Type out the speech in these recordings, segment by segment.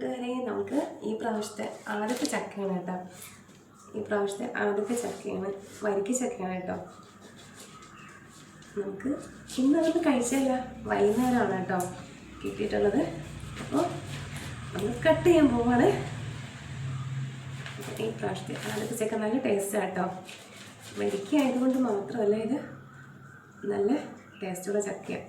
കൂട്ടുകാരെ നമുക്ക് ഈ പ്രാവശ്യത്തെ ആദ്യത്തെ ചക്കയാണ് കേട്ടോ. ഈ പ്രാവശ്യത്തെ ആദ്യത്തെ ചക്കയാണ്. വരിക്ക ചക്കയാണ് കേട്ടോ. നമുക്ക് ഇന്ന് അതൊന്ന് കഴിച്ചല്ല. വൈകുന്നേരമാണ് കേട്ടോ കിട്ടിയിട്ടുള്ളത്. അപ്പോൾ നമ്മൾ കട്ട് ചെയ്യാൻ പോവാണ്. ഈ പ്രാവശ്യത്തെ ആദ്യത്തെ ചക്ക നല്ല ടേസ്റ്റാണ് കേട്ടോ. വരിക്ക ആയതുകൊണ്ട് മാത്രമല്ല ഇത് നല്ല ടേസ്റ്റുള്ള ചക്കയാണ്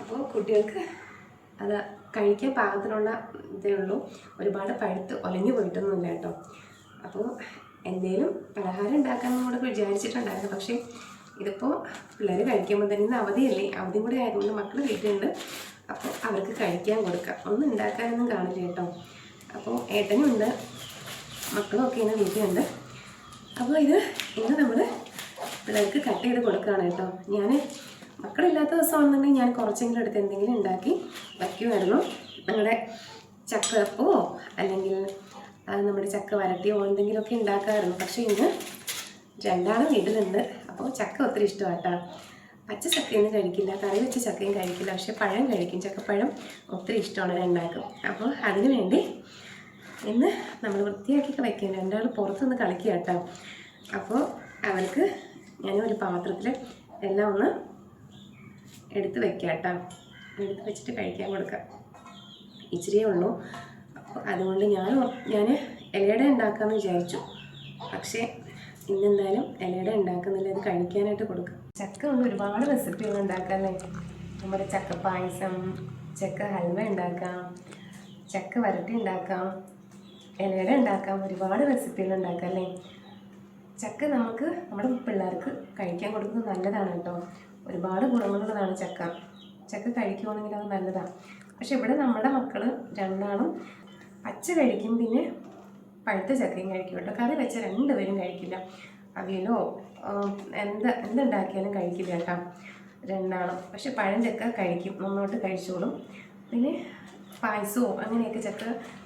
അപ്പോൾ കുട്ടികൾക്ക് അത് കഴിക്കാൻ പാകത്തിനുള്ള ഇതേ ഉള്ളൂ. ഒരുപാട് പഴുത്ത് ഒലഞ്ഞു പോയിട്ടൊന്നുമില്ല കേട്ടോ. അപ്പോൾ എന്തേലും പലഹാരം ഉണ്ടാക്കാമെന്ന് കൂടെ വിചാരിച്ചിട്ടുണ്ടായിരുന്നു. പക്ഷേ ഇതിപ്പോൾ പിള്ളേർ കഴിക്കുമ്പോൾ തന്നെ ഇന്ന് അവധിയല്ലേ? അവധിയും കൂടെ ആയതുകൊണ്ട് മക്കൾ വീട്ടിലുണ്ട്. അപ്പോൾ അവർക്ക് കഴിക്കാൻ കൊടുക്കാം. ഒന്നും ഉണ്ടാക്കാനൊന്നും കാണില്ല കേട്ടോ. അപ്പോൾ ഏട്ടനും ഉണ്ട് മക്കളും ഒക്കെ ഇന്ന് വീട്ടിലുണ്ട്. അപ്പോൾ ഇത് ഇന്ന് നമ്മൾ പിള്ളേർക്ക് കട്ട് ചെയ്ത് കൊടുക്കുകയാണ് കേട്ടോ. ഞാൻ മക്കളില്ലാത്ത ദിവസമാണെന്നുണ്ടെങ്കിൽ ഞാൻ കുറച്ചെങ്കിലും എടുത്ത് എന്തെങ്കിലും ഉണ്ടാക്കി വയ്ക്കുമായിരുന്നു. നമ്മുടെ ചക്കപ്പോ അല്ലെങ്കിൽ നമ്മുടെ ചക്ക വരട്ടിയോ എന്തെങ്കിലുമൊക്കെ ഉണ്ടാക്കാമായിരുന്നു. പക്ഷേ ഇന്ന് രണ്ടാളും വീട്ടിലുണ്ട് അപ്പോൾ ചക്ക ഒത്തിരി ഇഷ്ടമാട്ടാ പച്ച ചക്കയൊന്നും കഴിക്കില്ല കറി വെച്ച ചക്കയും കഴിക്കില്ല പക്ഷേ പഴം കഴിക്കും. ചക്കപ്പഴം ഒത്തിരി ഇഷ്ടമാണ് രണ്ടാൾക്കും. അപ്പോൾ അതിനു വേണ്ടി ഇന്ന് നമ്മൾ വൃത്തിയാക്കിയൊക്കെ വയ്ക്കാം രണ്ടാൾ പുറത്തുനിന്ന് കളിക്കുക കേട്ടോ. അപ്പോൾ അവർക്ക് ഞാൻ ഒരു പാത്രത്തിൽ എല്ലാം ഒന്ന് എടുത്ത് വെക്കാം കേട്ടോ എടുത്ത് വെച്ചിട്ട് കഴിക്കാൻ കൊടുക്കാം. ഇച്ചിരിയേ ഉള്ളൂ. അപ്പോൾ അതുകൊണ്ട് ഞാൻ ഞാൻ ഇലയുടെ ഉണ്ടാക്കാമെന്ന് വിചാരിച്ചു. പക്ഷേ ഇന്നെന്തായാലും ഇലയുടെ ഉണ്ടാക്കുന്നില്ല. അത് കഴിക്കാനായിട്ട് കൊടുക്കാം. ചക്ക കൊണ്ട് ഒരുപാട് റെസിപ്പികൾ ഉണ്ടാക്കാമല്ലേ നമ്മുടെ ചക്ക പായസം ചക്ക ഹൽവ ഉണ്ടാക്കാം ചക്ക വരട്ടി ഉണ്ടാക്കാം ഇലയുടെ ഉണ്ടാക്കാം ഒരുപാട് റെസിപ്പികൾ ഉണ്ടാക്കാം അല്ലേ? ചക്ക നമുക്ക് നമ്മുടെ പിള്ളേർക്ക് കഴിക്കാൻ കൊടുക്കുന്നത് നല്ലതാണ് കേട്ടോ. ഒരുപാട് ഗുണങ്ങളുള്ളതാണ് ചക്ക. ചക്ക കഴിക്കുവാണെങ്കിൽ അത് നല്ലതാണ് പക്ഷെ ഇവിടെ നമ്മുടെ മക്കൾ രണ്ടാളും പച്ച കഴിക്കും പിന്നെ പഴുത്ത ചക്കയും കഴിക്കും കേട്ടോ. കറി വെച്ച രണ്ടുപേരും കഴിക്കില്ല. അവിയലോ എന്താ എന്ത് എന്തുണ്ടാക്കിയാലും കഴിക്കില്ല കേട്ടോ രണ്ടാളും. പക്ഷെ ചക്ക കഴിക്കും നന്നോട്ട് കഴിച്ചോളും. പിന്നെ പായസവും അങ്ങനെയൊക്കെ ചക്ക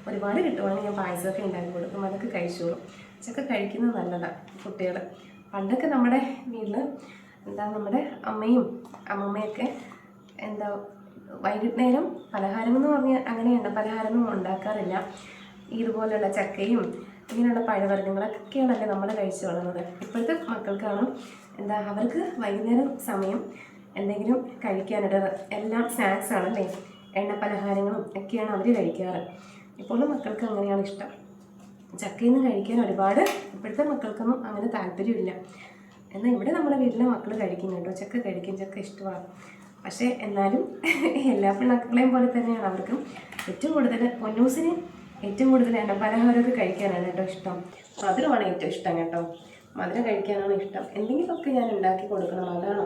ഒരുപാട് കിട്ടുവാണെങ്കിൽ ഞാൻ പായസമൊക്കെ ഉണ്ടാക്കി കൊടുക്കും അതൊക്കെ കഴിച്ചോളും. ചക്ക കഴിക്കുന്നത് നല്ലതാണ് കുട്ടികൾ പണ്ടൊക്കെ നമ്മുടെ വീട്ടിൽ എന്താ നമ്മുടെ അമ്മയും അമ്മമ്മയൊക്കെ എന്താ വൈകുന്നേരം പലഹാരം എന്ന് പറഞ്ഞാൽ അങ്ങനെയുണ്ട്. പലഹാരമൊന്നും ഉണ്ടാക്കാറില്ല. ഇതുപോലെയുള്ള ചക്കയും ഇങ്ങനെയുള്ള പഴവർഗങ്ങളൊക്കെയാണല്ലേ നമ്മൾ കഴിച്ചു വളർന്നത്. ഇപ്പോഴത്തെ മക്കൾക്കാണ് എന്താ അവർക്ക് വൈകുന്നേരം സമയം എന്തെങ്കിലും കഴിക്കാനായിട്ട് എല്ലാം സ്നാക്സ് ആണല്ലേ? എണ്ണ പലഹാരങ്ങളും ഒക്കെയാണ് അവർ കഴിക്കാറ്. ഇപ്പോഴും മക്കൾക്ക് അങ്ങനെയാണ് ഇഷ്ടം. ചക്കയിൽ നിന്ന് കഴിക്കാൻ ഒരുപാട് ഇപ്പോഴത്തെ മക്കൾക്കൊന്നും അങ്ങനെ താല്പര്യമില്ല. എന്നാൽ ഇവിടെ നമ്മുടെ വീട്ടിലെ മക്കൾ കഴിക്കും കേട്ടോ ചക്ക കഴിക്കും. ചക്ക ഇഷ്ടമാണ്. പക്ഷേ എന്നാലും എല്ലാ പിള്ളേക്കളെയും പോലെ തന്നെയാണ് അവർക്കും ഏറ്റവും കൂടുതൽ പൊന്നൂസിന് ഏറ്റവും കൂടുതൽ എണ്ണ പലഹാരമൊക്കെ കഴിക്കാനാണ് കേട്ടോ ഇഷ്ടം. മധുരമാണ് ഏറ്റവും ഇഷ്ടം കേട്ടോ. മധുരം കഴിക്കാനാണ് ഇഷ്ടം. എന്തെങ്കിലുമൊക്കെ ഞാൻ ഉണ്ടാക്കി കൊടുക്കണം. അതാണ്?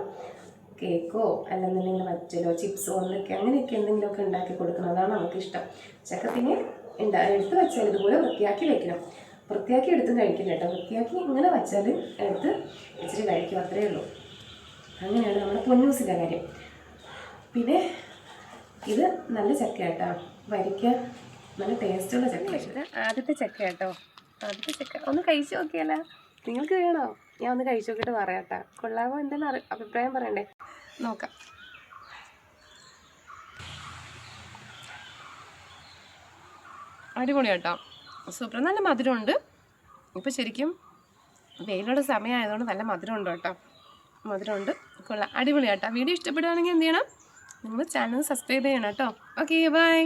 കേക്കോ? അല്ലെന്നുണ്ടെങ്കിൽ വച്ചലോ ചിപ്സോ? എന്നൊക്കെ അങ്ങനെയൊക്കെ എന്തെങ്കിലുമൊക്കെ ഉണ്ടാക്കി കൊടുക്കണം. അതാണ് നമുക്ക് ഇഷ്ടം. ചക്ക പിന്നെ ഉണ്ടാ എടുത്ത് വെച്ചാൽ ഇതുപോലെ വൃത്തിയാക്കി വെക്കണം. വൃത്തിയാക്കി എടുത്തും കഴിക്കില്ല കേട്ടോ. വൃത്തിയാക്കി ഇങ്ങനെ വെച്ചാൽ എടുത്ത് ഇച്ചിരി കഴിക്കും അത്രയേ ഉള്ളൂ. അങ്ങനെയാണ് നമ്മുടെ പൊന്നൂസിന്റെ കാര്യം. പിന്നെ ഇത് നല്ല ചക്ക കേട്ടോ വരിക്ക നല്ല ടേസ്റ്റുള്ള ചക്ക ആദ്യത്തെ ചക്ക കേട്ടോ ആദ്യത്തെ ചക്ക. ഒന്ന് കഴിച്ചു നോക്കിയാലോ നിങ്ങൾക്ക് വേണോ? ഞാൻ ഒന്ന് കഴിച്ചു നോക്കിയിട്ട് പറയാം കേട്ടോ കൊള്ളാമോ എന്തെന്ന് അറി അഭിപ്രായം പറയണ്ടേ? നോക്കാം. അടിപൊളി കേട്ടോ സൂപ്പർ. നല്ല മധുരമുണ്ട്. ഇപ്പം ശരിക്കും വെയിലുള്ള സമയമായതുകൊണ്ട് നല്ല മധുരമുണ്ട് കേട്ടോ. മധുരമുണ്ട്. കൊള്ളാം. അടിപൊളി കേട്ടോ വീഡിയോ ഇഷ്ടപ്പെടുകയാണെങ്കിൽ എന്ത് ചെയ്യണം? നിങ്ങൾ ചാനൽ സബ്സ്ക്രൈബ് ചെയ്യണം കേട്ടോ. Okay bye